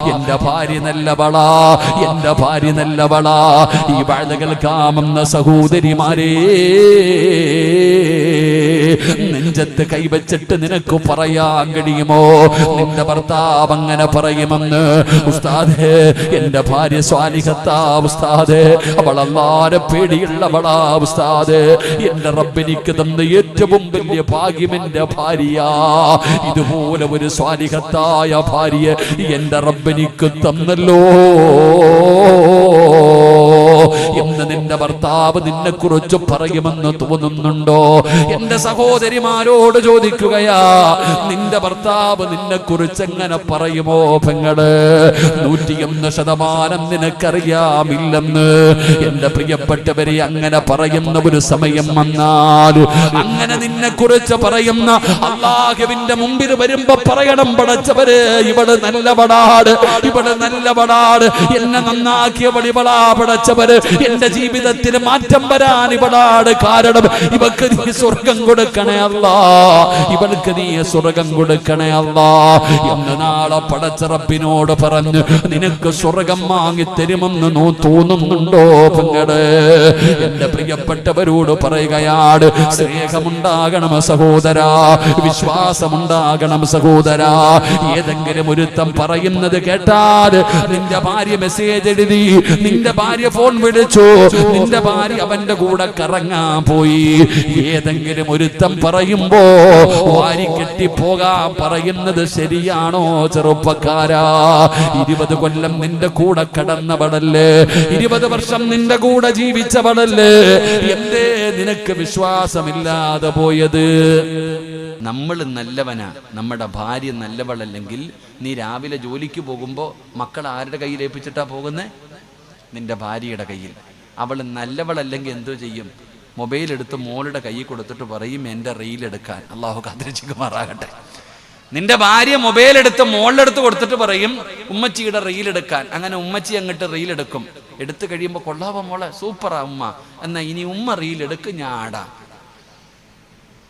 എന്റെ ഭാര്യ നല്ലവളാ എന്റെ ഭാര്യ നല്ലവളാ ഈ വാഴകൾ കാമെന്ന സഹോദരിമാരേ നെഞ്ചത്ത് കൈവച്ചിട്ട് നിനക്ക് പറയാൻ കഴിയുമോ? നിന്റെ ഭർത്താവ് അങ്ങനെ പറയുമെന്ന് ഉസ്താദേ എന്റെ ഭാര്യ സ്വാലിഹത്താ ഉസ്താദേ അവൾ അല്ലാരെ പേടിയുള്ളവളാ ഉസ്താദേ. എന്റെ റബ്ബിനിക്ക് തന്ന ഏറ്റവും വലിയ ഭാഗ്യം എന്റെ ഭാര്യ ഇതുപോലെ ഒരു സ്വാലിഹത്തായ ഭാര്യ എന്റെ റബ്ബിനിക്ക് തന്നല്ലോ. എന്ന് നിന്റെ ഭർത്താവ് നിന്നെ കുറിച്ച് പറയുമെന്ന് തോന്നുന്നുണ്ടോ? എന്റെ സഹോദരിമാരോട് ചോദിക്കുകയാ നിന്റെ ഭർത്താവ് നിന്നെ കുറിച്ച് എങ്ങനെ പറയുമോ പെങ്ങൾ? നൂറ്റിയൊന്ന് ശതമാനം നിനക്കറിയാമില്ലെന്ന്. എന്റെ പ്രിയപ്പെട്ടവരെ അങ്ങനെ പറയുന്ന ഒരു സമയം വന്നാൽ അങ്ങനെ നിന്നെ കുറിച്ച് പറയുന്ന അള്ളാഹുവിന്റെ മുമ്പിൽ വരുമ്പോ പറയണം പടച്ചവര് ഇവൾ നല്ലവടാട് ഇവൾ നല്ലവടാട് എന്നെ നന്നാക്കിയ ഇവളാ പടച്ചവര് എന്റെ ജീവിതത്തിൽ മാറ്റം വരാൻ ഇവളാണ് കാരണം. ഇവക്ക് നീ സ്വർഗം കൊടുക്കണേ അല്ല. ഇവൾക്ക് നീ സ്വർഗം കൊടുക്കണേ അല്ല. എന്ന് നാളെ പടച്ചറപ്പിനോട് പറഞ്ഞു നിനക്ക് സ്വർഗം വാങ്ങി തരുമെന്ന് നോ തോന്നുന്നുണ്ടോ പെങ്ങൾ? എന്റെ പ്രിയപ്പെട്ടവരോട് പറയുകയാണ് സ്നേഹമുണ്ടാകണം സഹോദര വിശ്വാസമുണ്ടാകണം സഹോദര. ഏതെങ്കിലും ഒരുത്തം പറയുന്നത് കേട്ടാൽ നിന്റെ ഭാര്യ മെസ്സേജ് എഴുതി നിന്റെ ഭാര്യ ഫോൺ വിളിച്ചു നിന്റെ ഭാര്യ അവന്റെ കൂടെ കറങ്ങാൻ പോയി. ഏതെങ്കിലും ഒരുത്തം പറയുമ്പോ വാരി കെട്ടി പോകാൻ പറയുന്നത് ശരിയാണോ ചെറുപ്പക്കാരാ? ഇരുപത് കൊല്ലം നിന്റെ കൂടെ കടന്നവളല്ലേ? ഇരുപത് വർഷം നിന്റെ കൂടെ ജീവിച്ചവളല്ലേ? എന്തേ നിനക്ക് വിശ്വാസമില്ലാതെ പോയത്? നമ്മൾ നല്ലവനാ. നമ്മുടെ ഭാര്യ നല്ലവളല്ലെങ്കിൽ നീ രാവിലെ ജോലിക്ക് പോകുമ്പോൾ മക്കൾ ആരുടെ കയ്യിൽ ഏൽപ്പിച്ചിട്ടാ പോകുന്നേ? നിന്റെ ഭാര്യയുടെ കയ്യിൽ. അവൾ നല്ലവളല്ലെങ്കിൽ എന്തോ ചെയ്യും? മൊബൈൽ എടുത്ത് മോളുടെ കൈ കൊടുത്തിട്ട് പറയും എന്റെ റീൽ എടുക്കാൻ. അള്ളാഹു കാത്തിരിച്ചുമാറാകട്ടെ നിന്റെ ഭാര്യ മൊബൈൽ എടുത്ത് മോളിലെടുത്ത് കൊടുത്തിട്ട് പറയും ഉമ്മച്ചിയുടെ റീൽ എടുക്കാൻ. അങ്ങനെ ഉമ്മച്ചി അങ്ങോട്ട് റീൽ എടുക്കും. എടുത്തു കഴിയുമ്പോൾ കൊള്ളാവോ മോളെ? സൂപ്പറാ ഉമ്മ. എന്നാ ഇനി ഉമ്മ റീൽ എടുക്ക് ഞാൻ ആടാം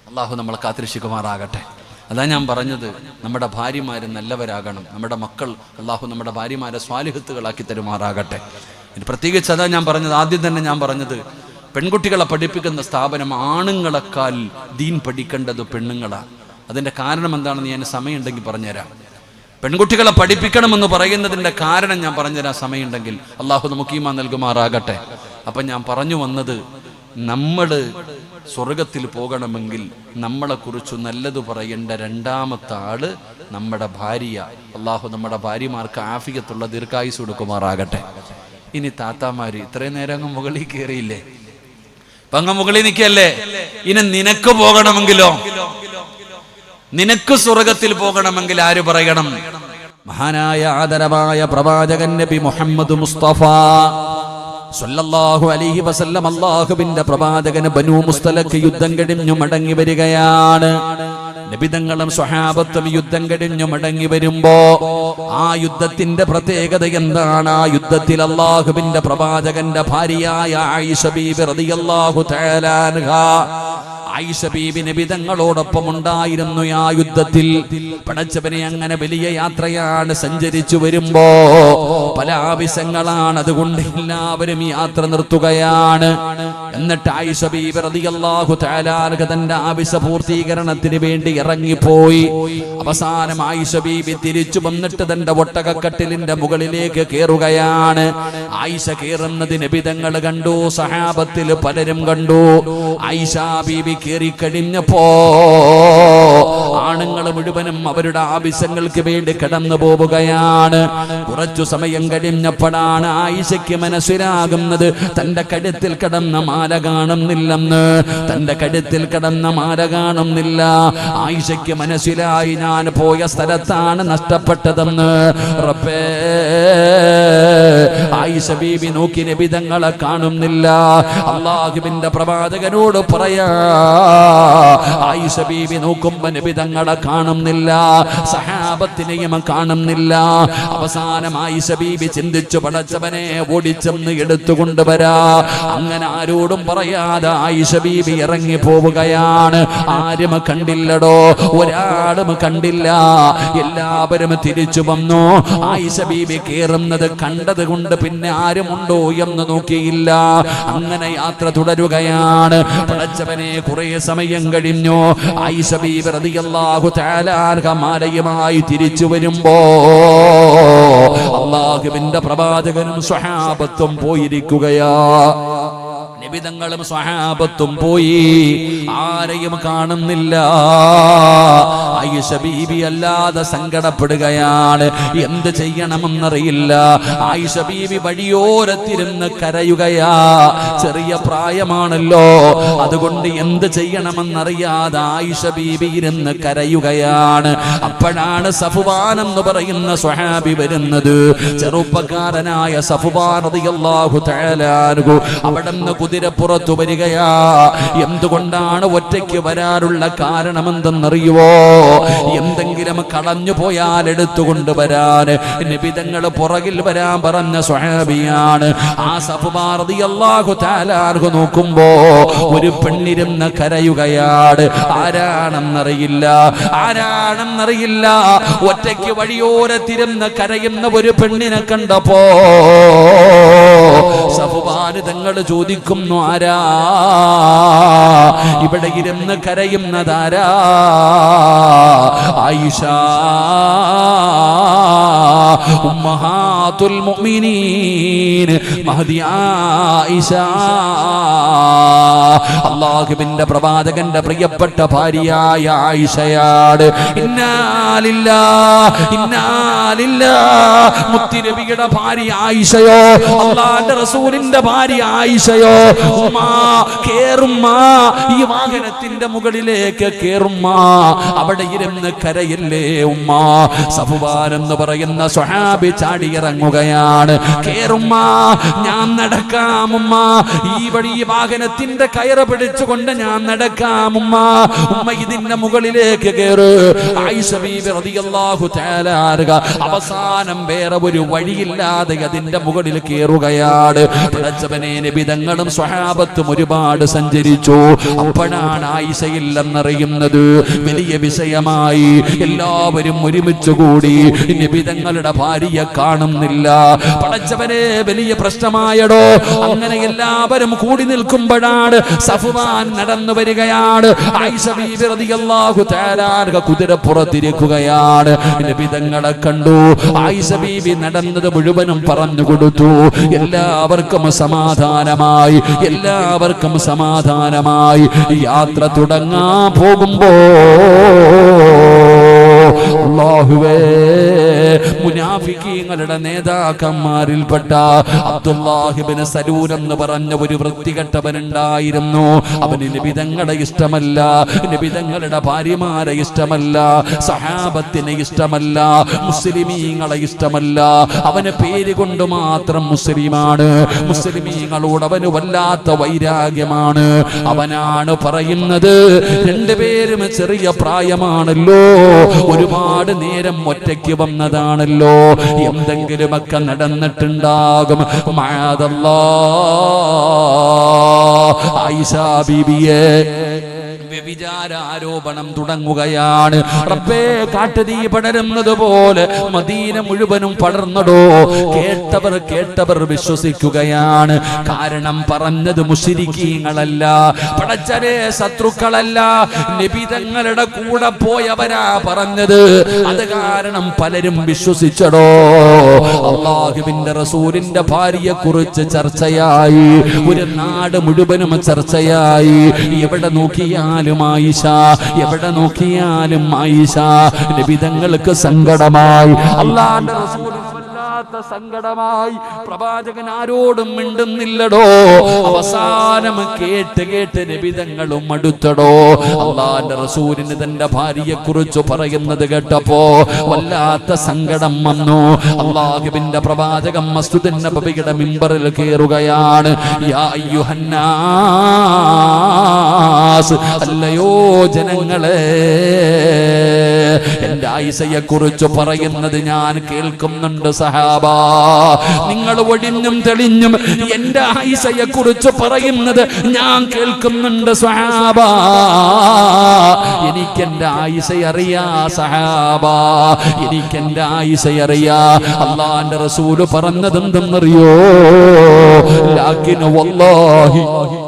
അള്ളാഹു നമ്മൾ കാത്തിരിച്ചുമാറാകട്ടെ അതാ ഞാൻ പറഞ്ഞത് നമ്മുടെ ഭാര്യമാർ നല്ലവരാകണം. നമ്മുടെ മക്കൾ അള്ളാഹു നമ്മുടെ ഭാര്യമാരെ സ്വാലിഹത്തുകളാക്കി തരുമാറാകട്ടെ. പ്രത്യേകിച്ച് അതാ ഞാൻ പറഞ്ഞത് ആദ്യം തന്നെ ഞാൻ പറഞ്ഞത് പെൺകുട്ടികളെ പഠിപ്പിക്കുന്ന സ്ഥാപനം ആണുങ്ങളെക്കാൾ ദീൻ പഠിക്കേണ്ടത് പെണ്ണുങ്ങളാണ് അതിന്റെ കാരണം എന്താണെന്ന് ഞാൻ സമയമുണ്ടെങ്കിൽ പറഞ്ഞുതരാം. പെൺകുട്ടികളെ പഠിപ്പിക്കണമെന്ന് പറയുന്നതിന്റെ കാരണം ഞാൻ പറഞ്ഞുതരാം സമയമുണ്ടെങ്കിൽ. അള്ളാഹു നമുക്ക് ഈമാ നൽകുമാറാകട്ടെ. അപ്പം ഞാൻ പറഞ്ഞു വന്നത് നമ്മൾ സ്വർഗത്തിൽ പോകണമെങ്കിൽ നമ്മളെക്കുറിച്ച് നല്ലത് പറയേണ്ട രണ്ടാമത്തെ ആൾ നമ്മുടെ ഭാര്യ. അള്ളാഹു നമ്മുടെ ഭാര്യമാർക്ക് ആഫിയത്തുള്ള ദീർഘായുസ് കൊടുക്കുമാറാകട്ടെ. ഇനി താത്താമാര് ഇത്രയും നേരം അങ്ങ് മുകളിൽ കയറിയില്ലേ? അങ്ങ് മുകളിൽ നിൽക്കല്ലേ? ഇനി നിനക്ക് പോകണമെങ്കിലോ? നിനക്ക് സ്വർഗത്തിൽ പോകണമെങ്കിൽ ആര് പറയണം? മഹാനായ ആദരവായ പ്രവാചകൻ നബി മുഹമ്മദ് മുസ്തഫ. സല്ലല്ലാഹു അലൈഹി വസല്ലം അല്ലാഹുവിന്റെ പ്രവാചകന് ബനു മുസ്തലക്ക് യുദ്ധം കഴിഞ്ഞു മടങ്ങി വരികയാണ്. നബിതങ്ങളും സ്വഹാബത്തും യുദ്ധം കഴിഞ്ഞു മടങ്ങി വരുമ്പോ ആ യുദ്ധത്തിന്റെ പ്രത്യേകത എന്താണ്? ആ യുദ്ധത്തിൽ അള്ളാഹുബിന്റെ പ്രവാചകന്റെ ഭാര്യയായ ആയിഷ അള്ളാഹു റളിയല്ലാഹു തആല വിധങ്ങളോടൊപ്പം ആയിഷ ബീബി ഉണ്ടായിരുന്നു ആ യുദ്ധത്തിൽ. പടച്ചവനെ അങ്ങനെ വലിയ യാത്രയാണ് സഞ്ചരിച്ചു വരുമ്പോ പല ആവശ്യങ്ങളാണ്. അതുകൊണ്ട് എല്ലാവരും യാത്ര നിർത്തുകയാണ്. എന്നിട്ട് ആയിഷബീബ് റതിയല്ലാഹു അൻഹ തന്റെ ആവശ്യ പൂർത്തീകരണത്തിന് വേണ്ടി ഇറങ്ങിപ്പോയി. അവസാനം ആയിഷബീബി തിരിച്ചു വന്നിട്ട് തന്റെ ഒട്ടകക്കട്ടിലിന്റെ മുകളിലേക്ക് കയറുകയാണ് ആയിഷ കയറുന്നതിന് വിധങ്ങൾ കണ്ടു സഹാബത്തിൽ പലരും കണ്ടു. ആയിഷ ബീബി കയറി കഴിഞ്ഞപ്പോ ആണുങ്ങൾ മുഴുവനും അവരുടെ ആവശ്യങ്ങൾക്ക് വേണ്ടി കടന്നു പോവുകയാണ്. കുറച്ചു സമയം കഴിഞ്ഞപ്പോഴാണ് ആയിഷയ്ക്ക് മനസ്സിലാകുന്നത് തന്റെ കഴുത്തിൽ കടന്ന മാല കാണുന്നില്ലെന്ന്. തന്റെ കഴുത്തിൽ കടന്ന മാല കാണുന്നില്ല. ആയിഷയ്ക്ക് മനസ്സിലായി ഞാൻ പോയ സ്ഥലത്താണ് നഷ്ടപ്പെട്ടതെന്ന്. റബ്ബേ ആയിഷ ബീബി നോക്കി നബിതങ്ങളെ കാണുന്നില്ല. അള്ളാഹുബിന്റെ പ്രവാചകനോട് പറയാ ആയിഷ ബീബി നോക്കുമ്പോ നബിതങ്ങളെ കാണുന്നില്ല. സഹാബത്തിനെയും കാണുന്നില്ല. അവസാനമായി ആയിഷ ചിന്തിച്ചു പടച്ചവനെ ഓടിച്ചെന്ന് എടുത്തുകൊണ്ടുവരാ അങ്ങനെ ആരോടും പറയാതെ ആയിഷ ബീബി ഇറങ്ങി പോവുകയാണ്. ആരും കണ്ടില്ലടോ. ഒരാളും കണ്ടില്ല. എല്ലാവരും തിരിച്ചു വന്നു. ആയിഷ ബീബി കേറുന്നത് കണ്ടത് കൊണ്ട് പിന്നെ ആരുമുണ്ടോ എന്ന് നോക്കിയില്ല. അങ്ങനെ യാത്ര തുടരുകയാണ്. പടച്ചവനെ കുറെ സമയം കഴിഞ്ഞു. ആയിഷ ബീബി റളിയല്ലാഹു തആല അൻഹ മാലയുമായി തിരിച്ചു വരുമ്പോ അള്ളാഹുവിന്റെ പ്രവാചകനും സ്വഹാബത്തും പോയിരിക്കുകയാ. നിബിതങ്ങളും സ്വഹാബത്തും പോയി. ആരെയും കാണുന്നില്ല. ആയിഷ ബീബി അല്ലാതെ സങ്കടപ്പെടുകയാണ്. എന്ത് ചെയ്യണമെന്നറിയില്ല. ആയിഷ ബീബി വഴിയോരത്തിരുന്ന് കരയുകയാ. ചെറിയ പ്രായമാണല്ലോ. അതുകൊണ്ട് എന്ത് ചെയ്യണമെന്നറിയാതെ ആയിഷ ബീബി ഇരുന്ന് കരയുകയാണ്. അപ്പോഴാണ് സഫുവാൻ എന്ന് പറയുന്ന സ്വഹാബി വരുന്നത്. ചെറുപ്പക്കാരനായ സഫുവാൻ അവിടെ നിന്ന് അൻഹു. അവിടുന്ന് കുതിരപ്പുറത്തു വരികയാ. എന്തുകൊണ്ടാണ് ഒറ്റയ്ക്ക് വരാനുള്ള കാരണമെന്തെന്നറിയുവോ? എന്തെങ്കിലും കളഞ്ഞു പോയാൽ എടുത്തുകൊണ്ട് വരാൻ. നിബിതങ്ങൾ പുറകിൽ വരാൻ പറഞ്ഞ സ്വഹാബിയാണ്. ആ സഫുമാർതി അള്ളാഹു താലാർഹു നോക്കുമ്പോ ഒരു പെണ്ണിരുന്ന് കരയുകയാണ്. ആരാണെന്നറിയില്ല. ആരാണെന്നറിയില്ല. ഒറ്റയ്ക്ക് വഴിയോരത്തിരുന്ന് കരയുന്ന ഒരു പെണ്ണിനെ കണ്ടപ്പോ തങ്ങൾ ചോദിക്കുന്നു ആരാ? ഇവിടെ ഇരുന്ന് കരയുന്നതാരാ? ആയിഷ. ഉമ്മഹാത്തുൽ മുഅ്മിനീൻ. മഹദിയ ആയിഷ. പ്രവാചകന്റെ പ്രിയപ്പെട്ട ഭാര്യയായ ആയിഷയാണ്. ഇന്നാലില്ല ഇന്നാലില്ല മുത്തിരവിയുടെ ഭാര്യ ആയിഷയോ അള്ളാന്റെ റസൂലിന്റെ ഭാര്യ ആയിഷയോ ഉമ്മാ കേറുമ്മ ഈ വാഹനത്തിന്റെ മുകളിലേക്ക് കേറുമ്മ. അവിടെ ഇരുന്ന് കരയില്ലേ ഉമ്മ? സഫുവാൻ എന്ന് പറയുന്ന സ്വഹാബി ചാടിയിറങ്ങുകയാണ്. കേറുമ്മ ഞാൻ നടക്കാമുമ്മ ഈ വഴി വാഹനത്തിന്റെ കയറ് പിടിച്ചുകൊണ്ട് ഞാൻ നടക്കാമുമ്മ ഉമ്മ. ഇതിന്റെ മുകളിലേക്ക് അൻഹ. അവസാനം വേറെ ഒരു വഴിയില്ലാതെ അതിന്റെ മുകളിൽ കയറുകയാണ് പടച്ചവനെ നിബിതങ്ങളും സ്വഹാബത്തും ഒരുപാട് സഞ്ചരിച്ചു. അപ്പോഴാണ് ആയിഷയില്ലെന്നറിയുന്നത് വലിയ വിഷയമായി എല്ലാവരും ഒരുമിച്ച് കൂടി നിബിതങ്ങളുടെ ഭാര്യയെ കാണുന്നില്ല. പടച്ചവനെ വലിയ പ്രശ്നമായടോ. അങ്ങനെ എല്ലാവരും കൂടി നിൽക്കുമ്പോഴാണ് സഫുവാൻ നടന്നു വരികയാണ്. കുതിരപ്പുറത്തിരിക്കുകയാണ്. വിധങ്ങളെ കണ്ടു. ആയിഷ ബീബി നടന്നത് മുഴുവനും പറഞ്ഞു കൊടുത്തു. എല്ലാവർക്കും സമാധാനമായി. എല്ലാവർക്കും സമാധാനമായി. യാത്ര തുടങ്ങാൻ പോകുമ്പോ അല്ലാഹുവേ മുനാഫിക്കീങ്ങളുടെ നേതാക്കന്മാരിൽപ്പെട്ട അബ്ദുല്ലാഹിബിന് സലൂൻ എന്ന് പറഞ്ഞ ഒരു വൃത്തികെട്ടവനുണ്ടായിരുന്നു. അവന് നിബിതങ്ങളെ ഇഷ്ടമല്ല നിബിതങ്ങളുടെ ഭാര്യമാരെ ഇഷ്ടമല്ല സഹാബത്തിനെ ഇഷ്ടമല്ല മുസ്ലിമീങ്ങളെ ഇഷ്ടമല്ല. അവന് പേര് കൊണ്ട് മാത്രം മുസ്ലിമാണ്. മുസ്ലിമീങ്ങളോട് അവന് വല്ലാത്ത വൈരാഗ്യമാണ്. അവനാണ് പറയുന്നത് രണ്ടുപേരും ചെറിയ പ്രായമാണല്ലോ. ഒരുപാട് നേരം ഒറ്റയ്ക്ക് വന്നതാണല്ലോ. എന്തെങ്കിലുമൊക്കെ നടന്നിട്ടുണ്ടാകും. മാതല്ലോ ആയിഷ ബീബിയെ. വ്യഭിചാര ആരോപണം തുടങ്ങുകയാണ്. റബ്ബേ കാട്ടുതീ പടരുന്നത് പോലെ മദീന മുഴുവനും പടർന്നടോ. കേട്ടവർ കേട്ടവർ വിശ്വസിക്കുകയാണ്. കാരണം പറഞ്ഞത് മുഷിരിക്കീങ്ങളല്ല പടച്ചരെ ശത്രുക്കളല്ല നിബിതങ്ങളുടെ കൂടെ പോയവരാ പറഞ്ഞത്. അത് കാരണം പലരും വിശ്വസിച്ചടോ. അള്ളാഹുവിന്റെ റസൂലിന്റെ ഭാര്യയെ കുറിച്ച് ചർച്ചയായി. ഒരു നാട് മുഴുവനും ചർച്ചയായി. എവിടെ നോക്കിയാലും ആയിഷ. എവിടെ നോക്കിയാലും ആയിഷ. നിബിതങ്ങൾക്ക് സങ്കടമായി. അള്ളാന്റെ റസൂൽ വല്ലാത്ത സങ്കടമായി. പ്രവാചകൻ ആരോടും മിണ്ടുന്നില്ലടോ. അവസാനം കേട്ട് കേട്ട് നിബിതങ്ങളും അടുത്തടോ. അള്ളാന്റെ റസൂലിന് തന്റെ ഭാര്യയെ കുറിച്ച് പറയുന്നത് കേട്ടപ്പോ വല്ലാത്ത സങ്കടം വന്നു. അള്ളാഹുബിന്റെ പ്രവാചകം മസ്തുദിൻ നബിയുടെ മിമ്പറിൽ കയറുകയാണ്. യാ അല്ലയോ ജനങ്ങളെ. എന്റെ ആയിസയെ കുറിച്ച് പറയുന്നത് ഞാൻ കേൾക്കുന്നുണ്ട് സഹാബ. നിങ്ങൾ ഒഴിഞ്ഞും തെളിഞ്ഞും എന്റെ ആയിസയെ കുറിച്ച് പറയുന്നത് ഞാൻ കേൾക്കുന്നുണ്ട് സഹാബ. എനിക്ക് എന്റെ ആയിസ അറിയാ സഹാബ. എനിക്ക് എന്റെ ആയിസ അറിയാ അള്ളാന്റെ റസൂൽ പറഞ്ഞതെന്തെന്നറിയോ? ലാക്കിന് വല്ലാഹി.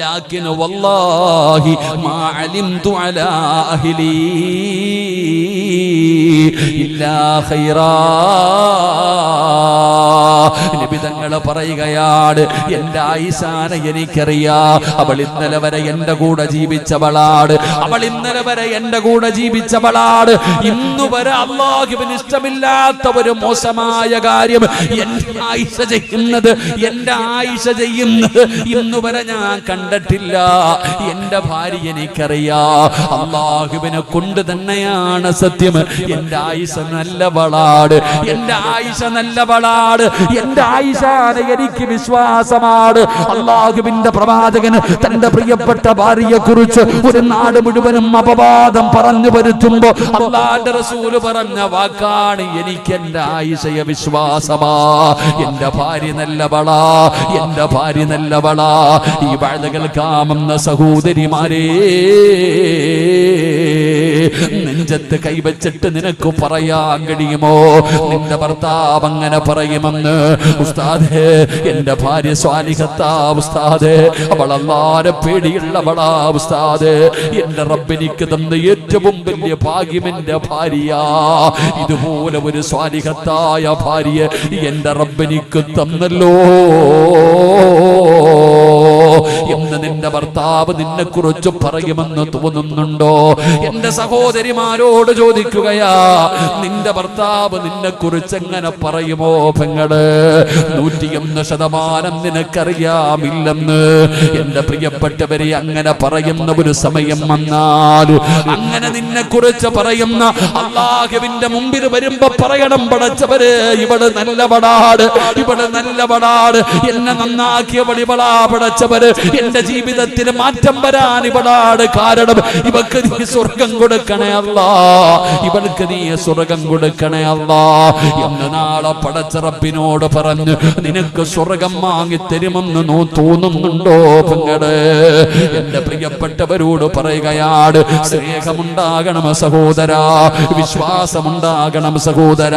لكن والله ما علمت على أهلي إلا خيرا നിബിതങ്ങൾ പറയുകയാണ് എന്റെ ആയിസാന എനിക്കറിയാ. അവൾ ഇന്നലെ വരെ എന്റെ കൂടെ ജീവിച്ചവളാണ്. അവൾ ഇന്നലെ വരെ എന്റെ കൂടെ ജീവിച്ചവളാണ്. ഇന്നു വരെ അള്ളാഹുവിന് ഇഷ്ടമില്ലാത്ത ഒരു മോശമായ കാര്യം എന്റെ ആയിഷ ചെയ്യുന്നത് എന്റെ ആയിഷ ചെയ്യുന്നത് ഇന്നു വരെ ഞാൻ കണ്ടിട്ടില്ല. എന്റെ ഭാര്യ എനിക്കറിയാ. അള്ളാഹുവിനെ കൊണ്ട് തന്നെയാണ് സത്യം. എന്റെ ആയിഷ നല്ലവളാട് എന്റെ ആയിഷ നല്ലവളാട് എന്റെ ആയിഷാണ് എനിക്ക് വിശ്വാസമാണ്. അള്ളാഹുവിന്റെ പ്രവാചകന് തന്റെ പ്രിയപ്പെട്ട ഭാര്യയെ കുറിച്ച് ഒരു നാട് മുഴുവനും അപവാദം പറഞ്ഞു വരുത്തുമ്പോ അള്ളാന്റെ റസൂൽ പറഞ്ഞ വാക്കാണ് എനിക്ക് എന്റെ ആയിഷയെ വിശ്വാസമാ. എന്റെ ഭാര്യ നല്ലവളാ എന്റെ ഭാര്യ നല്ലവളാ. ഈ വാഴകൾ കാമെന്ന സഹോദരിമാരേ നെഞ്ചത്ത് കൈവച്ചിട്ട് നിനക്ക് പറയാൻ കഴിയുമോ? നിന്റെ ഭർത്താവ് അങ്ങനെ പറയുമെന്ന് ഉസ്താദേ എന്റെ ഭാര്യ സ്വാലിഹത്താ ഉസ്താദേ അവൾ അല്ലാരെ പേടിയുള്ളവളാ ഉസ്താദേ. എന്റെ റബ്ബെനിക്ക് തന്ന ഏറ്റവും വലിയ ഭാഗ്യം എന്റെ ഭാര്യ ഇതുപോലെ ഒരു സ്വാലിഹത്തായ ഭാര്യ എന്റെ റബ്ബെനിക്ക് തന്നല്ലോ. എന്ന് നിന്റെ ഭർത്താവ് നിന്നെ കുറിച്ച് പറയുമെന്ന് തോന്നുന്നുണ്ടോ? എന്റെ സഹോദരിമാരോട് ചോദിക്കുകയാ നിന്റെ ഭർത്താവ് നിന്നെ കുറിച്ച് എങ്ങനെ പറയുമോ പെങ്ങൾ? നൂറ്റിയൊന്ന് ശതമാനം നിനക്കറിയാമില്ലെന്ന്. എന്റെ പ്രിയപ്പെട്ടവരെ അങ്ങനെ പറയുന്ന ഒരു സമയം വന്നാൽ അങ്ങനെ നിന്നെ കുറിച്ച് പറയുന്ന അള്ളാഹുവിന്റെ മുമ്പിൽ വരുമ്പോ പറയണം പടച്ചവര് ഇവിടെ നല്ലവടാട് ഇവിടെ നല്ലവടാട് എന്നെ നന്നാക്കിയ ഇവളാ പടച്ചവര് എന്റെ ജീവിതത്തിൽ മാറ്റം വരാൻ ഇവളാണ് കാരണം. ഇവക്ക് നീ സ്വർഗം കൊടുക്കണേ അല്ല. ഇവൾക്ക് നീ സ്വർഗം കൊടുക്കണേ അല്ല. എന്ന് നാളെ പടച്ചറപ്പിനോട് പറഞ്ഞു നിനക്ക് സ്വർഗം വാങ്ങി തരുമെന്ന് നോ തോന്നുന്നുണ്ടോ പെങ്ങൾ? എന്റെ പ്രിയപ്പെട്ടവരോട് പറയുകയാണ് സ്നേഹമുണ്ടാകണം സഹോദര വിശ്വാസമുണ്ടാകണം സഹോദര.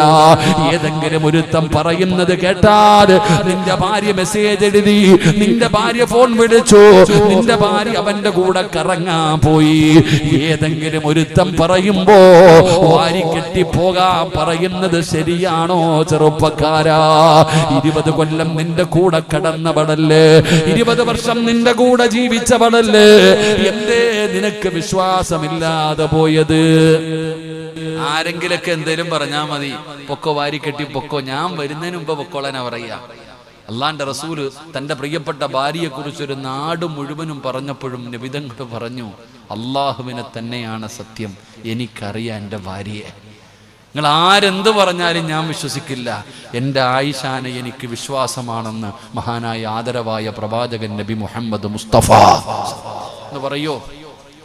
ഏതെങ്കിലും ഒരുത്തം പറയുന്നത് കേട്ടാൽ നിന്റെ ഭാര്യ മെസ്സേജ് എഴുതി നിന്റെ ഭാര്യ ഫോൺ വിളിച്ചു നിന്റെ ഭാര്യ അവന്റെ കൂടെ കറങ്ങാൻ പോയി. ഏതെങ്കിലും ഒരുത്തം പറയുമ്പോ വാരി കെട്ടി പോകാൻ പറയുന്നത് ശരിയാണോ ചെറുപ്പക്കാരാ? ഇരുപത് കൊല്ലം നിന്റെ കൂടെ കടന്നവളല്ലേ? ഇരുപത് വർഷം നിന്റെ കൂടെ ജീവിച്ചവളല്ലേ? എന്തേ നിനക്ക് വിശ്വാസമില്ലാതെ പോയത്? ആരെങ്കിലൊക്കെ എന്തേലും പറഞ്ഞാ മതി. പൊക്കോ വാരി കെട്ടി പൊക്കോ. ഞാൻ വരുന്നതിന് മുമ്പ് പൊക്കോളാനാ പറയാ അള്ളാന്റെ റസൂൽ തന്റെ പ്രിയപ്പെട്ട ഭാര്യയെ കുറിച്ച് ഒരു നാട് മുഴുവനും പറഞ്ഞപ്പോഴും നിബിതങ്ങൾ പറഞ്ഞു അള്ളാഹുവിനെ തന്നെയാണ് സത്യം. എനിക്കറിയാം എന്റെ ഭാര്യയെ. നിങ്ങൾ ആരെന്ത് പറഞ്ഞാലും ഞാൻ വിശ്വസിക്കില്ല. എന്റെ ആയിഷാനെ എനിക്ക് വിശ്വാസമാണെന്ന് മഹാനായ ആദരവായ പ്രവാചകൻ നബി മുഹമ്മദ് മുസ്തഫ. എന്ന് പറയോ?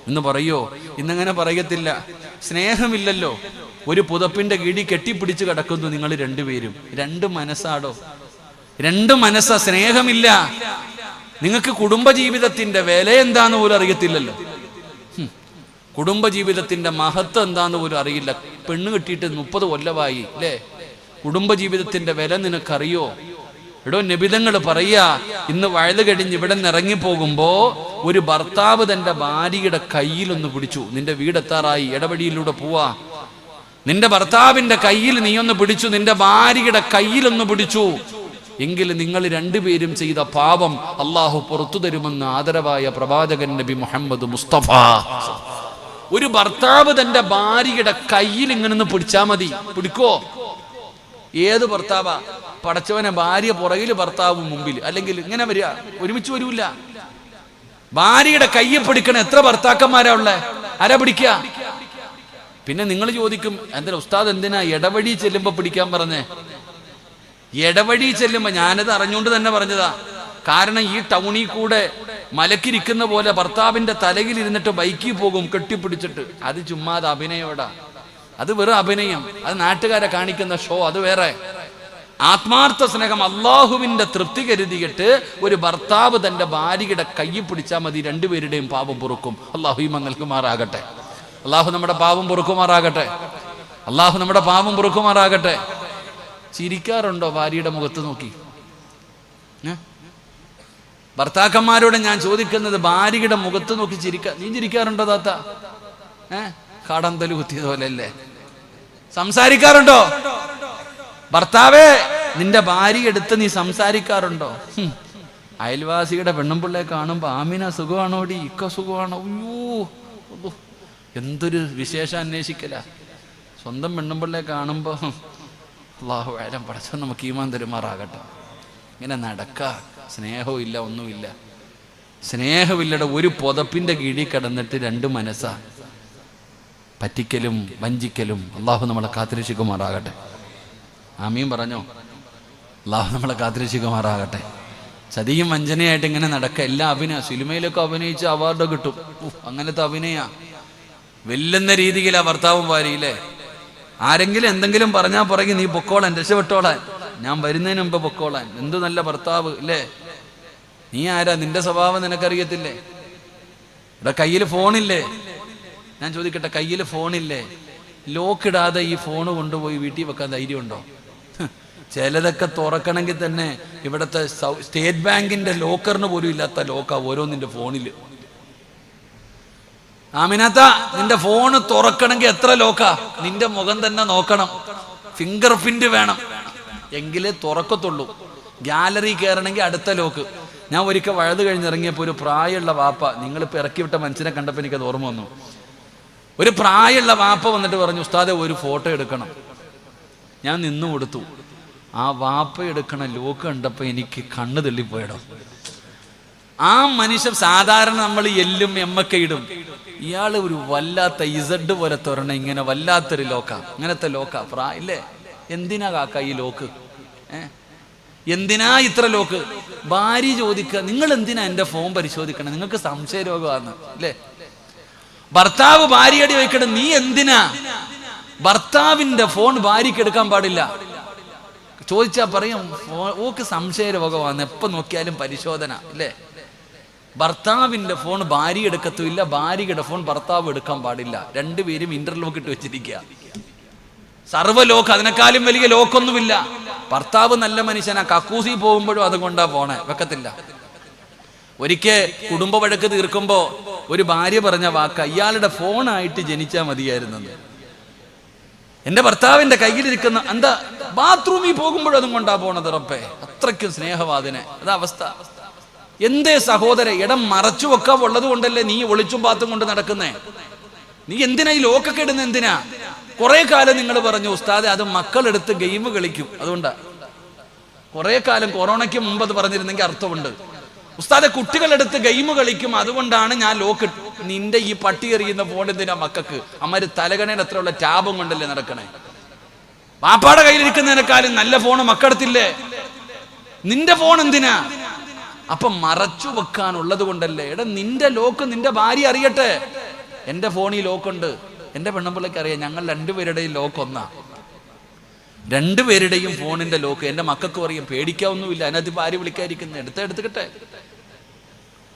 എന്ന് പറയോ? ഇന്നങ്ങനെ പറയത്തില്ല. സ്നേഹമില്ലല്ലോ. ഒരു പുതപ്പിന്റെ കിടി കെട്ടിപ്പിടിച്ച് കിടക്കുന്നു നിങ്ങൾ രണ്ടുപേരും. രണ്ട് മനസ്സാടോ? രണ്ട് മനസ്സാ സ്നേഹമില്ല. നിങ്ങൾക്ക് കുടുംബജീവിതത്തിന്റെ വില എന്താന്ന് പോലും അറിയത്തില്ലല്ലോ. കുടുംബജീവിതത്തിന്റെ മഹത്വം എന്താന്ന് പോലും അറിയില്ല. പെണ്ണ് കിട്ടിയിട്ട് മുപ്പത് കൊല്ലമായി അല്ലേ? കുടുംബജീവിതത്തിന്റെ വില നിനക്കറിയോ? എടോ നിബിതങ്ങൾ പറയാ ഇന്ന് വഴുത് കഴിഞ്ഞ് ഇവിടെ നിന്ന് ഇറങ്ങിപ്പോകുമ്പോ ഒരു ഭർത്താവ് തന്റെ ഭാര്യയുടെ കയ്യിലൊന്ന് പിടിച്ചു. നിന്റെ വീടെത്താറായി ഇടവഴിയിലൂടെ പോവാ. നിന്റെ ഭർത്താവിന്റെ കയ്യിൽ നീയൊന്ന് പിടിച്ചു നിന്റെ ഭാര്യയുടെ കയ്യിലൊന്ന് പിടിച്ചു. എങ്കിൽ നിങ്ങൾ രണ്ടുപേരും ചെയ്ത പാപം അള്ളാഹു പുറത്തു തരുമെന്ന് ആദരവായ പ്രവാചകൻ നബി മുഹമ്മദ് മുസ്തഫ. ഒരു ഭർത്താവ് തന്റെ ഭാര്യയുടെ കയ്യിൽ ഇങ്ങനെ പിടിച്ചാ മതി. പിടിക്കോ? ഏത് ഭർത്താവാ? പടച്ചവനെ ഭാര്യ പുറകിൽ ഭർത്താവ് മുമ്പിൽ. അല്ലെങ്കിൽ ഇങ്ങനെ വരിക. ഒരുമിച്ച് വരൂല. ഭാര്യയുടെ കയ്യെ പിടിക്കണ എത്ര ഭർത്താക്കന്മാരാ ഉള്ളേ? ആരാ പിടിക്കുക? പിന്നെ നിങ്ങൾ ചോദിക്കും എന്താ ഉസ്താദ് എന്തിനാ ഇടവഴി ചെല്ലുമ്പോ പിടിക്കാൻ പറഞ്ഞേ? ഇടവഴി ചെല്ലുമ്പോ ഞാനത് അറിഞ്ഞുകൊണ്ട് തന്നെ പറഞ്ഞതാ. കാരണം ഈ ടൗണിൽ കൂടെ മലക്കിരിക്കുന്ന പോലെ ഭർത്താവിന്റെ തലയിൽ ഇരുന്നിട്ട് ബൈക്കിൽ പോകും കെട്ടിപ്പിടിച്ചിട്ട്. അത് ചുമ്മാതെ അഭിനയോടാ. അത് വെറും അഭിനയം. അത് നാട്ടുകാരെ കാണിക്കുന്ന ഷോ അത് വേറെ. ആത്മാർത്ഥ സ്നേഹം അള്ളാഹുവിന്റെ തൃപ്തി കരുതിയിട്ട് ഒരു ഭർത്താവ് തന്റെ ഭാര്യയുടെ കൈ പിടിച്ചാൽ മതി രണ്ടുപേരുടെയും പാപം പൊറുക്കും. അള്ളാഹു ഈ മങ്ങൾക്കുമാറാകട്ടെ അള്ളാഹു നമ്മുടെ പാപം പൊറുക്കുമാറാകട്ടെ. അള്ളാഹു നമ്മുടെ പാപം പൊറുക്കുമാറാകട്ടെ. ചിരിക്കാറുണ്ടോ ഭാര്യയുടെ മുഖത്ത് നോക്കി? ഭർത്താക്കന്മാരോട് ഞാൻ ചോദിക്കുന്നത് ഭാര്യയുടെ മുഖത്ത് നോക്കി ചിരിക്ക നീ ചിരിക്കാറുണ്ടോ താത്ത? ഏ? കാടന്തൽ കുത്തിയത് പോലെ അല്ലേ സംസാരിക്കാറുണ്ടോ? ഭർത്താവേ നിന്റെ ഭാര്യ എടുത്ത് നീ സംസാരിക്കാറുണ്ടോ. അയൽവാസിയുടെ പെണ്ണുമ്പിള്ളയെ കാണുമ്പോ ആമിന സുഖമാണോടി? ഇക്ക സുഖമാണോ? അയ്യോ എന്തൊരു വിശേഷം അന്വേഷിക്കല. സ്വന്തം പെണ്ണുമ്പിള്ളയെ കാണുമ്പോ ഹും, അള്ളാഹു വേലം പടച്ച നമുക്ക് ഈമാൻ തരുമാറാകട്ടെ. ഇങ്ങനെ നടക്ക. സ്നേഹവും ഇല്ല ഒന്നുമില്ല. സ്നേഹമില്ലടെ ഒരു പുതപ്പിന്റെ കീഴിൽ കിടന്നിട്ട് രണ്ട് മനസ്സാ. പറ്റിക്കലും വഞ്ചിക്കലും അള്ളാഹു നമ്മളെ കാത്തിരക്ഷിക്കുമാറാകട്ടെ. ആമീൻ പറഞ്ഞോ? അള്ളാഹു നമ്മളെ കാത്തിരക്ഷിക്കുമാറാകട്ടെ. ചതിയും വഞ്ചനയായിട്ട് ഇങ്ങനെ നടക്കുക എല്ലാ അഭിനയ സിനിമയിലൊക്കെ അഭിനയിച്ച് അവാർഡ് കിട്ടും. അങ്ങനത്തെ അഭിനയ. വെല്ലുന്ന രീതിയിലാ ഭർത്താവും ഭാര്യയില്ലേ? ആരെങ്കിലും എന്തെങ്കിലും പറഞ്ഞാൽ പറയും നീ പൊക്കോളാൻ രക്ഷപ്പെട്ടോളാൻ. ഞാൻ വരുന്നതിന് മുമ്പ് പൊക്കോളാൻ. എന്തു നല്ല ഭർത്താവ് അല്ലേ നീ ആരാ? നിന്റെ സ്വഭാവം നിനക്കറിയത്തില്ലേ? ഇവിടെ കയ്യിൽ ഫോണില്ലേ? ഞാൻ ചോദിക്കട്ടെ കയ്യിൽ ഫോണില്ലേ? ലോക്കിടാതെ ഈ ഫോൺ കൊണ്ടുപോയി വീട്ടിൽ വെക്കാൻ ധൈര്യമുണ്ടോ? ചിലതൊക്കെ തുറക്കണമെങ്കിൽ തന്നെ ഇവിടുത്തെ സ്റ്റേറ്റ് ബാങ്കിന്റെ ലോക്കറിന് പോലും ഇല്ലാത്ത ലോക്കാ ഓരോന്നിന്റെ ഫോണിൽ. ആമിനത്ത നിന്റെ ഫോണ് തുറക്കണമെങ്കിൽ എത്ര ലോക്കാ? നിന്റെ മുഖം തന്നെ നോക്കണം. ഫിംഗർ പ്രിന്റ് വേണം. എങ്കിലേ തുറക്കത്തുള്ളൂ. ഗാലറി കയറണമെങ്കിൽ അടുത്ത ലോക്ക് ഞാൻ ഒരിക്കൽ വഴുത് കഴിഞ്ഞിറങ്ങിയപ്പോൾ ഒരു പ്രായമുള്ള വാപ്പ നിങ്ങളിപ്പോൾ ഇറക്കി വിട്ട മനുഷ്യനെ കണ്ടപ്പോൾ എനിക്കത് ഓർമ്മ വന്നു. ഒരു പ്രായമുള്ള വാപ്പ വന്നിട്ട് പറഞ്ഞു ഉസ്താദെ ഒരു ഫോട്ടോ എടുക്കണം. ഞാൻ നിന്നു കൊടുത്തു. ആ വാപ്പ എടുക്കണ ലോക്ക് കണ്ടപ്പോൾ എനിക്ക് കണ്ണ് തള്ളിപ്പോയടോ ആ മനുഷ്യൻ സാധാരണ നമ്മൾ എല്ലും എമ്മൊക്കെ ഇയാൾ ഒരു വല്ലാത്ത ഇസഡ് പോലെ തുറണ ഇങ്ങനെ വല്ലാത്തൊരു ലോക്ക. അങ്ങനത്തെ ലോക്ക. പ്രാ ഇല്ലേ? എന്തിനാ കാക്ക ഈ ലോക്ക്? എന്തിനാ ഇത്ര ലോക്ക്? ഭാര്യ ചോദിക്കുക നിങ്ങൾ എന്തിനാ എന്റെ ഫോൺ പരിശോധിക്കണം? നിങ്ങൾക്ക് സംശയ രോഗമാണ് അല്ലേ ഭർത്താവ് ഭാര്യയുടെ ചോദിക്കണം നീ എന്തിനാ? ഭർത്താവിന്റെ ഫോൺ ഭാര്യയ്ക്ക് എടുക്കാൻ പാടില്ല. ചോദിച്ചാ പറയും ഓക്ക് സംശയ രോഗമാണ് എപ്പൊ നോക്കിയാലും പരിശോധന. അല്ലേ ഭർത്താവിന്റെ ഫോൺ ഭാര്യ എടുക്കത്തുമില്ല ഭാര്യയുടെ ഫോൺ ഭർത്താവ് എടുക്കാൻ പാടില്ല. രണ്ടുപേരും ഇന്റർലോക്ക് ഇട്ട് വെച്ചിരിക്കുക. സർവലോക്ക് അതിനേക്കാളും വലിയ ലോക്കൊന്നുമില്ല. ഭർത്താവ് നല്ല മനുഷ്യനാ കക്കൂസി പോകുമ്പോഴും അതുകൊണ്ടാ പോണേ വെക്കത്തില്ല. ഒരിക്കൽ കുടുംബ വഴക്ക് തീർക്കുമ്പോ ഒരു ഭാര്യ പറഞ്ഞ വാക്ക് ഇയാളുടെ ഫോണായിട്ട് ജനിച്ചാ മതിയായിരുന്നെന്ന് എന്റെ ഭർത്താവിന്റെ കയ്യിലിരിക്കുന്ന എന്താ ബാത്റൂമിൽ പോകുമ്പോഴും അതും കൊണ്ടാ പോണത് ഉറപ്പേ അത്രയ്ക്കും സ്നേഹവാദിനെ. അതാ അവസ്ഥ. എന്തേ സഹോദര ഇടം മറച്ചു വെക്കാൻ ഉള്ളത് കൊണ്ടല്ലേ നീ ഒളിച്ചും പാത്തും കൊണ്ട് നടക്കുന്നേ? നീ എന്തിനാ ഈ ലോക്കൊക്കെ ഇടുന്ന എന്തിനാ? കുറെ കാലം നിങ്ങൾ പറഞ്ഞു ഉസ്താദെ അത് മക്കളെടുത്ത് ഗെയിം കളിക്കും. അതുകൊണ്ടാ. കുറെ കാലം കൊറോണയ്ക്ക് മുമ്പ് അത് പറഞ്ഞിരുന്നെങ്കിൽ അർത്ഥമുണ്ട്. ഉസ്താദെ കുട്ടികളെടുത്ത് ഗെയിം കളിക്കും അതുകൊണ്ടാണ് ഞാൻ ലോക്ക് നിന്റെ ഈ പട്ടി എറിയുന്ന ഫോൺ എന്തിനാ മക്കൾക്ക് അമ്മര് തലകണയിൽ അത്രയുള്ള ടാബും കൊണ്ടല്ലേ നടക്കണേ? പാപ്പാടെ കയ്യിലിരിക്കുന്നതിനേക്കാളും നല്ല ഫോൺ മക്കടത്തില്ലേ? നിന്റെ ഫോൺ എന്തിനാ? അപ്പൊ മറച്ചു വെക്കാനുള്ളത് കൊണ്ടല്ലേ? എടാ നിന്റെ ലോക്ക് നിന്റെ ഭാര്യ അറിയട്ടെ. എന്റെ ഫോണിൽ ലോക്കുണ്ട്. എന്റെ പെണ്ണുമ്പിള്ളക്ക് അറിയാം ഞങ്ങൾ രണ്ടുപേരുടെയും ലോക്ക് ഒന്നാ. രണ്ടുപേരുടെയും ഫോണിന്റെ ലോക്ക്. എന്റെ മക്കൾക്ക് പറയും പേടിക്കാവൊന്നുമില്ല അതിനകത്ത് ഭാര്യ ആര് വിളിക്കാതിരിക്കുന്നത് എടുത്ത എടുത്തുകട്ടെ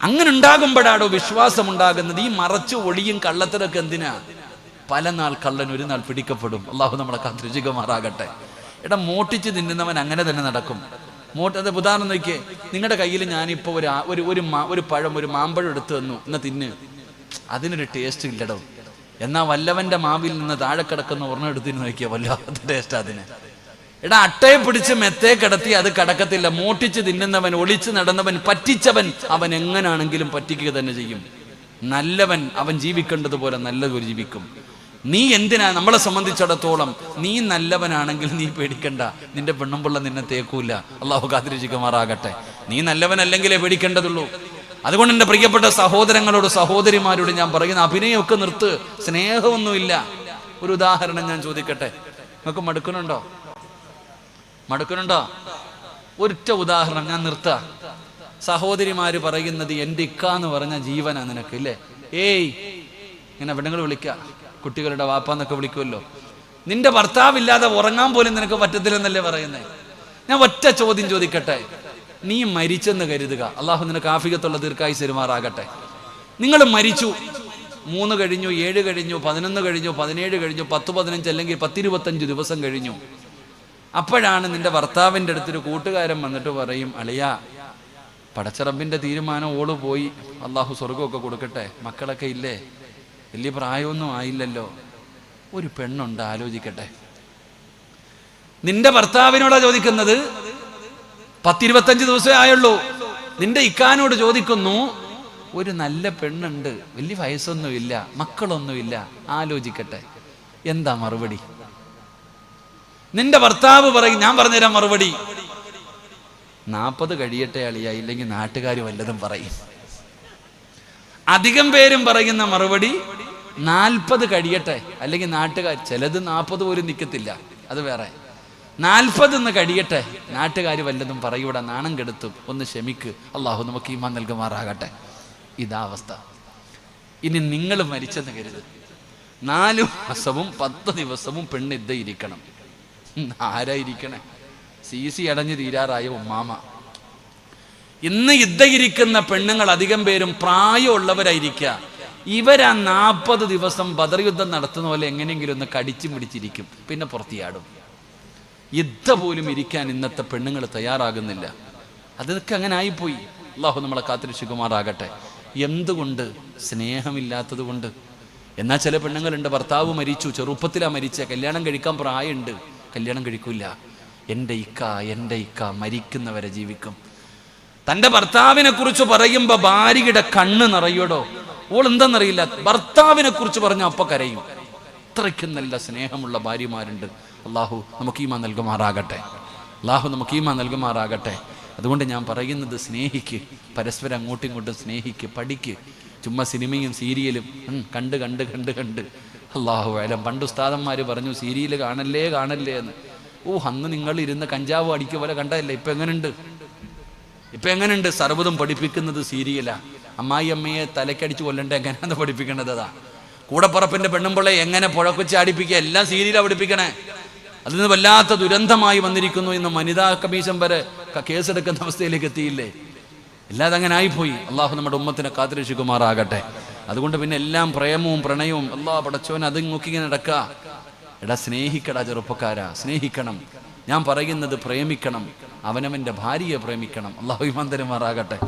അങ്ങനെ ഉണ്ടാകുമ്പോഴാണോ വിശ്വാസം ഉണ്ടാകുന്നത് ഈ മറച്ചു ഒളിയും കള്ളത്തരൊക്കെ എന്തിനാ? പല നാൾ കള്ളൻ ഒരു നാൾ പിടിക്കപ്പെടും. അള്ളാഹു നമ്മളെ കാത്തിരിച്ചുകമാറാകട്ടെ എടാ മോട്ടിച്ച് തിന്നുന്നവൻ അങ്ങനെ തന്നെ നടക്കും. മോട്ട് അത് ഉദാഹരണം നോക്കിയേ. നിങ്ങളുടെ കയ്യിൽ ഞാനിപ്പോ ഒരു ഒരു ഒരു ഒരു പഴം ഒരു മാമ്പഴം എടുത്ത് തന്നു. എന്നാ തിന്ന്. അതിനൊരു ടേസ്റ്റ് ഇല്ലടോ. എന്നാ വല്ലവന്റെ മാവിൽ നിന്ന് താഴെ കിടക്കുന്ന ഒരെണ്ണം എടുത്തിന് നോക്കിയാൽ വല്ലാത്ത ടേസ്റ്റ് അതിന്. എടാ അട്ടയെ പിടിച്ച് മെത്തേ കിടത്തി അത് കടക്കത്തില്ല. മോട്ടിച്ച് തിന്നുന്നവൻ ഒളിച്ച് നടന്നവൻ പറ്റിച്ചവൻ അവൻ എങ്ങനാണെങ്കിലും പറ്റിക്കുക തന്നെ ചെയ്യും. നല്ലവൻ അവൻ ജീവിക്കേണ്ടതുപോലെ നല്ലതൊരു ജീവിക്കും. നീ എന്തിനാ നമ്മളെ സംബന്ധിച്ചിടത്തോളം നീ നല്ലവനാണെങ്കിൽ നീ പേടിക്കണ്ട. നിന്റെ പെണ്ണുമ്പിള്ള നിന്നെ തേക്കൂല. അള്ളാഹു കാത്തിരിച്ചുമാറാകട്ടെ നീ നല്ലവനല്ലെങ്കിലേ പേടിക്കേണ്ടതുള്ളൂ. അതുകൊണ്ട് എന്റെ പ്രിയപ്പെട്ട സഹോദരങ്ങളോട് സഹോദരിമാരോട് ഞാൻ പറയുന്ന അഭിനയമൊക്കെ നിർത്ത്. സ്നേഹമൊന്നുമില്ല. ഒരു ഉദാഹരണം ഞാൻ ചോദിക്കട്ടെ. നിങ്ങൾക്ക് മടുക്കുന്നുണ്ടോ? മടുക്കുന്നുണ്ടോ? ഒറ്റ ഉദാഹരണം ഞാൻ നിർത്താ. സഹോദരിമാര് പറയുന്നത് എന്റെ ഇക്ക എന്ന് പറഞ്ഞ ജീവനാ നിനക്ക് ഇല്ലേ? ഏയ് ഇങ്ങനെ പെണ്ണുങ്ങൾ വിളിക്ക. കുട്ടികളുടെ വാപ്പ എന്നൊക്കെ വിളിക്കുമല്ലോ. നിന്റെ ഭർത്താവില്ലാതെ ഉറങ്ങാൻ പോലും നിനക്ക് പറ്റത്തില്ലെന്നല്ലേ പറയുന്നേ? ഞാൻ ഒറ്റ ചോദ്യം ചോദിക്കട്ടെ? നീ മരിച്ചെന്ന് കരുതുക. അള്ളാഹു നിനക്ക് ആഫികത്തുള്ള ദീർഘായി സെരുമാറാകട്ടെ നിങ്ങൾ മരിച്ചു. മൂന്ന് കഴിഞ്ഞു ഏഴ് കഴിഞ്ഞു പതിനൊന്ന് കഴിഞ്ഞു പതിനേഴ് കഴിഞ്ഞു പത്ത് പതിനഞ്ച് അല്ലെങ്കിൽ പത്തിരുപത്തഞ്ച് ദിവസം കഴിഞ്ഞു. അപ്പോഴാണ് നിന്റെ ഭർത്താവിന്റെ അടുത്തൊരു കൂട്ടുകാരൻ വന്നിട്ട് പറയും അളിയ പടച്ചറബിന്റെ തീരുമാനം ഓൾ പോയി. അള്ളാഹു സ്വർഗമൊക്കെ കൊടുക്കട്ടെ. മക്കളൊക്കെ ഇല്ലേ? വലിയ പ്രായമൊന്നും ആയില്ലല്ലോ. ഒരു പെണ്ണുണ്ട് ആലോചിക്കട്ടെ. നിന്റെ ഭർത്താവിനോടാ ചോദിക്കുന്നത്? പത്തിരുപത്തഞ്ച് ദിവസമേ ആയുള്ളൂ. നിന്റെ ഇക്കാനോട് ചോദിക്കുന്നു ഒരു നല്ല പെണ്ണുണ്ട് വലിയ വയസ്സൊന്നുമില്ല മക്കളൊന്നുമില്ല ആലോചിക്കട്ടെ. എന്താ മറുപടി? നിന്റെ ഭർത്താവ് പറയും ഞാൻ പറഞ്ഞുതരാം മറുപടി. നാൽപ്പത് കഴിയട്ടെ അളിയ ഇല്ലെങ്കിൽ നാട്ടുകാർ വല്ലതും പറയും. അധികം പേരും പറയുന്ന മറുപടി നാൽപ്പത് കഴിയട്ടെ അല്ലെങ്കിൽ നാട്ടുകാർ ചിലത് നാൽപ്പത് പോലും നിൽക്കത്തില്ല അത് വേറെ. നാൽപ്പത് എന്ന് കഴിയട്ടെ നാട്ടുകാർ വല്ലതും പറയൂടെ നാണം കെടുത്തും ഒന്ന് ക്ഷമിക്ക്. അള്ളാഹു നമുക്ക് ഈമാൻ നൽകുമാറാകട്ടെ. ഇതാ അവസ്ഥ. ഇനി നിങ്ങൾ മരിച്ചെന്ന് കരുത്. നാല് മാസവും പത്ത് ദിവസവും പെണ്ണ് ഇദ്ദ ഇരിക്കണം ആരായിരിക്കണേ സി സി അടഞ്ഞു തീരാറായ ഉമ്മാമ? ഇന്ന് യുദ്ധയിരിക്കുന്ന പെണ്ണുങ്ങൾ അധികം പേരും പ്രായമുള്ളവരായിരിക്കുക ഇവരാ നാൽപ്പത് ദിവസം ബദർ യുദ്ധം നടത്തുന്ന പോലെ എങ്ങനെയെങ്കിലും ഒന്ന് കടിച്ചു പിടിച്ചിരിക്കും പിന്നെ പുറത്തിയാടും. യുദ്ധ പോലും ഇരിക്കാൻ ഇന്നത്തെ പെണ്ണുങ്ങൾ തയ്യാറാകുന്നില്ല. അതൊക്കെ അങ്ങനെ ആയിപ്പോയി. അള്ളാഹു നമ്മളെ കാത്തിരക്ഷിക്കുമാറാകട്ടെ എന്തുകൊണ്ട്? സ്നേഹമില്ലാത്തത് കൊണ്ട് എന്നാൽ ചില പെണ്ണുങ്ങളുണ്ട്. ഭർത്താവ് മരിച്ചു. ചെറുപ്പത്തിലാ മരിച്ച. കല്യാണം കഴിക്കാൻ പ്രായമുണ്ട്. കല്യാണം കഴിക്കൂല. എന്റെ ഇക്ക എന്റെ ഇക്ക മരിക്കുന്നവരെ ജീവിക്കും. തന്റെ ഭർത്താവിനെ കുറിച്ച് പറയുമ്പോൾ ഭാര്യയുടെ കണ്ണ് നിറയോടോ? ഓൾ എന്തെന്നറിയില്ല. ഭർത്താവിനെ കുറിച്ച് പറഞ്ഞ അപ്പ കരയും. അത്രയ്ക്കും നല്ല സ്നേഹമുള്ള ഭാര്യമാരുണ്ട്. അള്ളാഹു നമുക്ക് ഈമാ നൽകുമാറാകട്ടെ. അള്ളാഹു നമുക്ക് ഈമാ നൽകുമാറാകട്ടെ. അതുകൊണ്ട് ഞാൻ പറയുന്നത് സ്നേഹിക്ക് പരസ്പരം അങ്ങോട്ടും ഇങ്ങോട്ടും സ്നേഹിക്ക് പഠിക്ക്. ചുമ്മാ സിനിമയും സീരിയലും കണ്ട് കണ്ട് കണ്ട് കണ്ട്. അള്ളാഹു അലം. പണ്ട് ഉസ്താദന്മാർ പറഞ്ഞു സീരിയൽ കാണല്ലേ കാണല്ലേ എന്ന്. ഓ അന്ന് നിങ്ങൾ ഇരുന്ന് കഞ്ചാവ് അടിക്കുക പോലെ കണ്ടതല്ലേ? ഇപ്പൊ എങ്ങനെയുണ്ട് ഇപ്പൊ എങ്ങനെയുണ്ട് സർവതും പഠിപ്പിക്കുന്നത് സീരിയലാ. അമ്മായി അമ്മയെ തലക്കടിച്ച് കൊല്ലണ്ട എങ്ങനെയാണ് പഠിപ്പിക്കേണ്ടത് അതാ. പെണ്ണും പെണ്ണുമ്പിള്ളെ എങ്ങനെ പുഴക്കുച്ച അടിപ്പിക്കുക എല്ലാം സീരിയലാണ് പഠിപ്പിക്കണേ. അതിൽ നിന്ന് വല്ലാത്ത ദുരന്തമായി വന്നിരിക്കുന്നു ഇന്ന് വനിതാ കമ്മീഷൻ വരെ കേസെടുക്കുന്ന അവസ്ഥയിലേക്ക് എത്തിയില്ലേ? അല്ലാതെ അങ്ങനെ ആയിപ്പോയി. അള്ളാഹു നമ്മുടെ ഉമ്മത്തിനെ കാത്തിരക്ഷിക്കുമാറാകട്ടെ. അതുകൊണ്ട് പിന്നെ എല്ലാം പ്രേമവും പ്രണയവും അള്ളാഹ് പടച്ചോൻ അത് നോക്കിങ്ങനെ നടക്കുക എടാ സ്നേഹിക്കടാ ചെറുപ്പക്കാരാ. സ്നേഹിക്കണം. ഞാൻ പറയുന്നത് പ്രേമിക്കണം. അവനവന്റെ ഭാര്യയെ പ്രേമിക്കണം. അള്ളാഹു ഇമാന്തരമാറാകട്ടെ